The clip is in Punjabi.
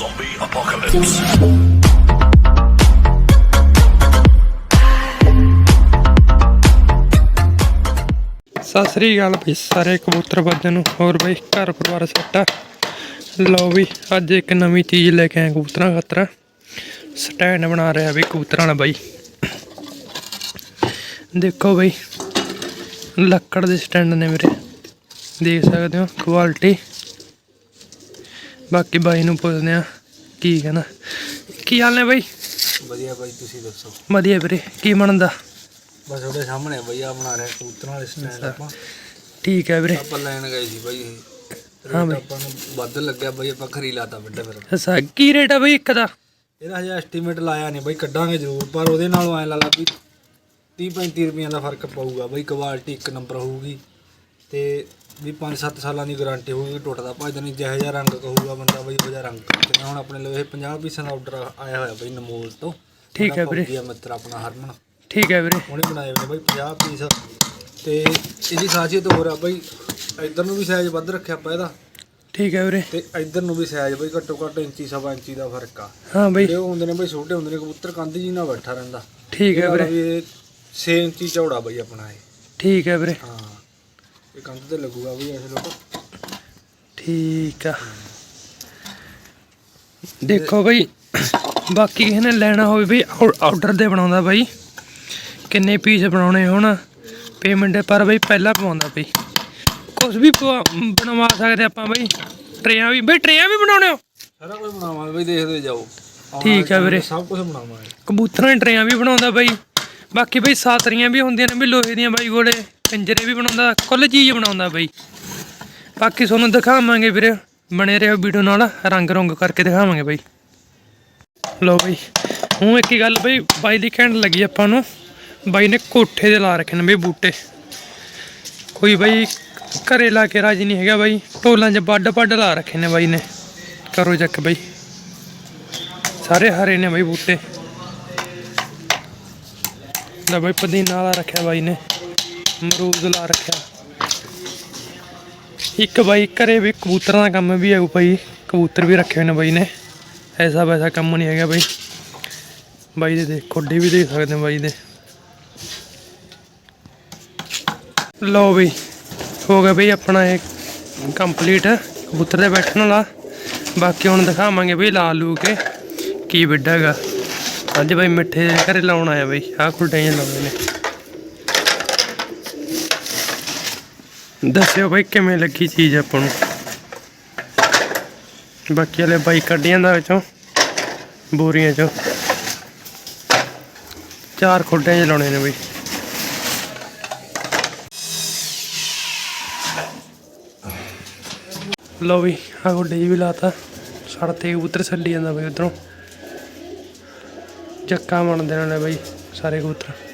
Zombie apocalypse. ਸਤਿ ਸ੍ਰੀ ਅਕਾਲ ਬਈ ਸਾਰੇ ਕਬੂਤਰ ਬਾਜਾਂ ਨੂੰ। ਹੋਰ ਬਈ ਘਰ ਪਰਿਵਾਰ ਸੱਟਾ ਲਓ ਵੀ ਅੱਜ ਇੱਕ ਨਵੀਂ ਚੀਜ਼ ਲੈ ਕੇ ਆਏ ਕਬੂਤਰਾਂ ਖਾਤਰ। ਸਟੈਂਡ ਬਣਾ ਰਿਹਾ ਵੀ ਕਬੂਤਰਾਂ ਨਾਲ ਬਾਈ। ਦੇਖੋ ਬਈ, ਲੱਕੜ ਦੇ ਸਟੈਂਡ ਨੇ ਮੇਰੇ। ਦੇਖ ਸਕਦੇ ਹੋ ਕੁਆਲਿਟੀ ਬਾਕੀ ਬਾਈ ਨੂੰ ਪੁੱਛਦੇ ਆ ਕੀ ਕਹਿੰਦਾ। ਕੀ ਹਾਲ ਨੇ ਬਾਈ? ਵਧੀਆ ਬਾਈ ਤੁਸੀਂ ਦੱਸੋ? ਵਧੀਆ ਵੀਰੇ ਕੀ ਬਣਦਾ? ਬਸ ਉਹਦੇ ਸਾਹਮਣੇ ਬਾਈ ਆ ਬਣਾ ਰਿਹਾ ਕਬੂਤਰਾਂ ਵਾਲੇ ਸਟੈਂਡ ਆਪਾਂ। ਠੀਕ ਹੈ ਵੀਰੇ। ਆਪਾਂ ਲੈਣ ਗਏ ਸੀ ਬਾਈ ਹਾਂ ਬਾਈ। ਆਪਾਂ ਨੂੰ ਵੱਧ ਲੱਗਿਆ ਬਾਈ ਆਪਾਂ ਖਰੀ ਲਾਤਾ ਵੱਡਾ ਫਿਰ। ਅੱਛਾ ਕੀ ਰੇਟ ਆ ਬਈ ਇੱਕ ਦਾ? ਇਹਦਾ ਹਜੇ ਐਸਟੀਮੇਟ ਲਾਇਆ ਨਹੀਂ ਬਾਈ ਕੱਢਾਂਗੇ ਜ਼ਰੂਰ ਪਰ ਉਹਦੇ ਨਾਲੋਂ ਐ ਲਾ ਲਾ ਵੀ 30 35 ਰੁਪਈਆਂ ਦਾ ਫ਼ਰਕ ਪਊਗਾ ਬਾਈ ਕੁਆਲਿਟੀ ਇੱਕ ਨੰਬਰ ਹੋਊਗੀ। ਤੇ ਵੀ 5-7 ਸਾਲਾਂ ਦੀ ਗਾਰੰਟੀ ਹੋਊਗੀ ਟੁੱਟਦਾ। ਭੱਜਦਾ ਨਹੀਂ ਜਿਹੋ ਜਿਹਾ ਰੰਗ ਕਹੂਗਾ ਬੰਦਾ ਬਾਈ ਉਹ ਜਿਹਾ ਰੰਗ। ਤੇ ਹੁਣ ਆਪਣੇ ਲਈ ਇਹ 50 ਪੀਸਾਂ ਦਾ ਆਰਡਰ ਆਇਆ ਹੋਇਆ ਬਾਈ ਨਮੋਲ ਤੋਂ। ਠੀਕ ਹੈ ਵੀਰੇ। ਵੀਰੇ ਮਿੱਤਰ ਆਪਣਾ ਹਰਮਨ। ਠੀਕ ਹੈ ਵੀਰੇ। ਉਹਨੇ ਬਣਾਏ ਹੋਏ ਬਾਈ 50 ਪੀਸ। ਤੇ ਇਹਦੀ ਖਾਸੀਅਤ ਹੋਰ ਆ ਬਾਈ ਇੱਧਰ ਨੂੰ ਵੀ ਸਾਈਜ਼ ਵੱਧ ਰੱਖਿਆ ਆਪਾਂ ਇਹਦਾ। ਠੀਕ ਹੈ ਵੀਰੇ। ਤੇ ਇੱਧਰ ਨੂੰ ਵੀ ਸਾਈਜ਼ ਬਾਈ ਘੱਟੋ ਘੱਟ ਇੰਚੀ ਸਵਾ ਇੰਚੀ ਦਾ ਫ਼ਰਕ ਆ। ਹਾਂ ਬਈ। ਜਿਹੜੇ ਹੁੰਦੇ ਨੇ ਬਾਈ ਛੋਟੇ ਹੁੰਦੇ ਨੇ ਕਬੂਤਰ ਕੰਧ ਜੀ ਨਾਲ ਬੈਠਾ ਰਹਿੰਦਾ। ਠੀਕ ਹੈ ਵੀਰੇ। 6 ਇੰਚੀ ਚੌੜਾ ਬਾਈ ਆਪਣਾ ਇਹ। ਠੀਕ ਹੈ ਵੀਰੇ। ਹਾਂ। ਇਹ ਕੰਧ ਤੇ ਲੱਗੂਗਾ ਵੀ ਐਸੇ ਲੋਕ। ਠੀਕ ਆ। ਦੇਖੋ ਬਈ ਬਾਕੀ ਕਿਸੇ ਨੇ ਲੈਣਾ ਹੋਵੇ ਬਈ ਆਰਡਰ ਦੇ ਬਣਾਉਂਦਾ ਬਈ। ਕਿੰਨੇ ਪੀਸ ਬਣਾਉਣੇ ਹੋਣ ਪੇਮੈਂਟ ਪਰ ਬਈ ਪਹਿਲਾਂ ਪਵਾਉਂਦਾ ਬਈ। ਕੁਝ ਵੀ ਬਣਵਾ ਸਕਦੇ ਆਪਾਂ ਬਈ। ਟਰੇਆਂ ਵੀ ਬਈ ਟਰੇਆਂ ਵੀ ਬਣਾਉਣੇ ਹੋ? ਸਾਰਾ ਕੁਝ ਬਣਾਵਾਂਗੇ ਬਾਈ ਦੇਖਦੇ ਜਾਓ। ਠੀਕ ਆ ਵੀਰੇ। ਸਭ ਕੁਝ ਬਣਾਵਾਂਗੇ। ਕਬੂਤਰਾਂ ਦੀਆਂ ਟਰੇਆਂ ਵੀ ਬਣਾਉਂਦਾ ਬਈ। ਬਾਕੀ ਬਈ ਸਾਤਰੀਆਂ ਵੀ ਹੁੰਦੀਆਂ ਨੇ ਵੀ ਲੋਹੇ ਦੀਆਂ ਬਾਈ ਕੋਲੇ ਪਿੰਜਰੇ ਵੀ ਬਣਾਉਂਦਾ, ਕੁੱਲ ਚੀਜ਼ ਬਣਾਉਂਦਾ ਬਈ। ਬਾਕੀ ਤੁਹਾਨੂੰ ਦਿਖਾਵਾਂਗੇ ਵੀਰੇ, ਬਣੇ ਰਹੋ ਵੀਡੀਓ ਨਾਲ, ਰੰਗ ਰੰਗ ਕਰਕੇ ਦਿਖਾਵਾਂਗੇ ਬਈ। ਲੋ ਬਈ, ਹੁਣ ਇੱਕ ਹੀ ਗੱਲ ਬਈ, ਬਾਈ ਦੀ ਕਹਿਣ ਲੱਗੀ ਆਪਾਂ ਨੂੰ, ਬਾਈ ਨੇ ਕੋਠੇ ਦੇ ਲਾ ਰੱਖੇ ਨੇ ਬਈ ਬੂਟੇ। ਕੋਈ ਬਈ ਘਰੇ ਲਾ ਕੇ ਰਾਜੀ ਨਹੀਂ ਹੈਗਾ ਬਾਈ, ਢੋਲਾਂ 'ਚ ਵੱਡ ਵੱਡ ਲਾ ਰੱਖੇ ਨੇ ਬਾਈ ਨੇ। ਕਰੋ ਚੱਕ ਬਾਈ। ਸਾਰੇ ਹਰੇ ਨੇ ਬਾਈ ਬੂਟੇ। ਦਾ ਬਾਈ, ਪੁਦੀਨਾ ਲਾ ਰੱਖਿਆ ਬਾਈ ਨੇ। ਮਰੂਦ ਲਾ ਰੱਖਿਆ। ਇੱਕ ਬਾਈ ਘਰੇ ਵੀ ਕਬੂਤਰਾਂ ਦਾ ਕੰਮ ਵੀ ਹੈ ਬਾਈ ਕਬੂਤਰ ਵੀ ਰੱਖੇ ਹੋਏ ਨੇ ਬਾਈ ਨੇ। ਐਸਾ ਵੈਸਾ ਕੰਮ ਨਹੀਂ ਹੈਗਾ ਬਾਈ। ਬਾਈ ਦੇ ਦੇਖ, ਖੋਡੇ ਵੀ ਦੇਖ ਸਕਦੇ ਹੋ ਬਾਈ ਦੇ। ਲਓ ਬਈ, ਹੋ ਗਿਆ ਬਈ ਆਪਣਾ ਇਹ ਕੰਪਲੀਟ ਕਬੂਤਰ ਦੇ ਬੈਠਣ ਵਾਲਾ। ਬਾਕੀ ਹੁਣ ਦਿਖਾਵਾਂਗੇ ਬਈ ਲਾ ਲੂ ਕੇ ਕੀ ਵੱਡਾ ਹੈਗਾ। ਅੱਜ ਬਈ ਮਿੱਠੇ ਦੇ ਘਰੇ ਲਾਉਣ ਆਇਆ ਬਈ, ਆਹ ਖੁੱਡੇ ਜਿਹੇ ਲਾਉਂਦੇ ਨੇ। ਦੱਸਿਓ ਬਾਈ ਕਿਵੇਂ ਲੱਗੀ ਚੀਜ਼ ਆਪਾਂ ਨੂੰ? ਬਾਕੀ ਵਾਲੇ ਬਾਈ ਕੱਢ ਜਾਂਦਾ ਵਿੱਚੋਂ, ਬੋਰੀਆਂ ਚੋਂ। ਚਾਰ ਖੁੱਡਿਆਂ ਜਿਹੇ ਲਾਉਣੇ ਨੇ ਬਈ। ਲਓ ਵੀ, ਆਹ ਖੁੱਡੇ ਜਿਹੇ ਵੀ ਲਾਤਾ ਸੜ ਤੇ ਕਬੂਤਰ ਛੱਡੀ ਜਾਂਦਾ ਬਈ ਉਧਰੋਂ। ਚੱਕਾ ਮੰਨਦੇ ਨੇ ਬਈ, ਸਾਰੇ ਕਬੂਤਰ।